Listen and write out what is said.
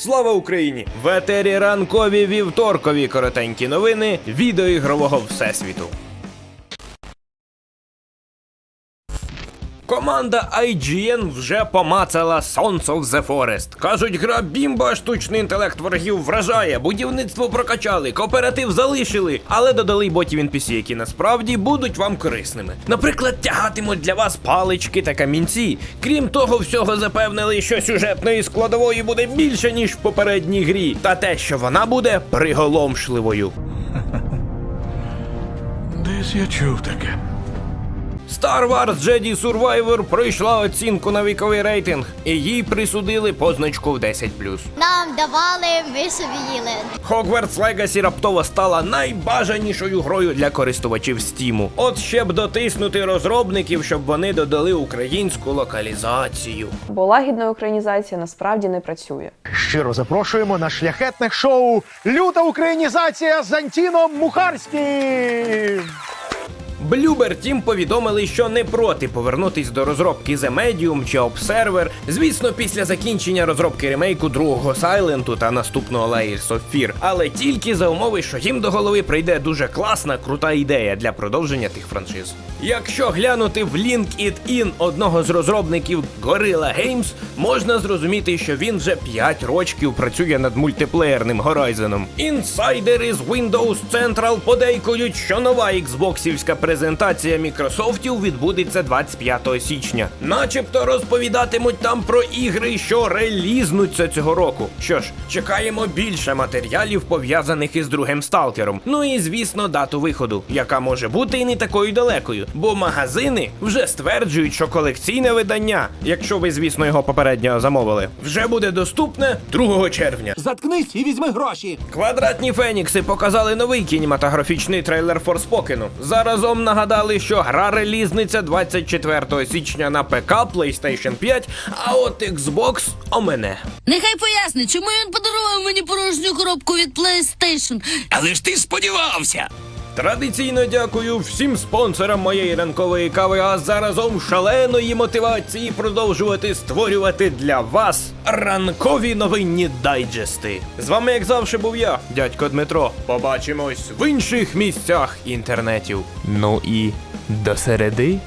Слава Україні! В етері ранкові вівторкові коротенькі новини відеоігрового всесвіту. Команда IGN вже помацала Sons of the Forest. Кажуть, гра бімба, штучний інтелект ворогів вражає, будівництво прокачали, кооператив залишили, але додали ботів NPC, які насправді будуть вам корисними. Наприклад, тягатимуть для вас палички та камінці. Крім того, всього запевнили, що сюжетної складової буде більше, ніж в попередній грі, та те, що вона буде приголомшливою. Десь я чув таке. Star Wars Jedi Survivor пройшла оцінку на віковий рейтинг, і їй присудили позначку в 10+. Нам давали, ми собі їли. Hogwarts Legacy раптово стала найбажанішою грою для користувачів Steam. От ще б дотиснути розробників, щоб вони додали українську локалізацію. Бо лагідна українізація насправді не працює. Щиро запрошуємо на шляхетне шоу Люта українізація з Антіном Мухарським. Bloober Team повідомили, що не проти повернутись до розробки The Medium чи Observer, звісно, після закінчення розробки ремейку другого Сайленту та наступного Layers of Fear, але тільки за умови, що їм до голови прийде дуже класна, крута ідея для продовження тих франшиз. Якщо глянути в LinkedIn одного з розробників Gorilla Games, можна зрозуміти, що він вже 5 років працює над мультиплеєрним Horizon. Інсайдери з Windows Central подейкують, що нова Xboxівська презентація Мікрософтів відбудеться 25 січня. Начебто розповідатимуть там про ігри, що релізнуться цього року. Що ж, чекаємо більше матеріалів пов'язаних із другим сталкером. Ну і звісно, дату виходу, яка може бути і не такою далекою, бо магазини вже стверджують, що колекційне видання, якщо ви, звісно, його попередньо замовили, вже буде доступне 2 червня. Заткнись і візьми гроші. Квадратні Фенікси показали новий кінематографічний трейлер Форспокену. Заразом нагадали, що гра релізниця 24 січня на ПК, PlayStation 5, а от Xbox о мене. Нехай пояснить, чому він подарував мені порожню коробку від PlayStation. Але ж ти сподівався. Традиційно дякую всім спонсорам моєї ранкової кави, а заразом шаленої мотивації продовжувати створювати для вас ранкові новинні дайджести. З вами, як завжди, був я, дядько Дмитро. Побачимось в інших місцях інтернетів. Ну і до середи.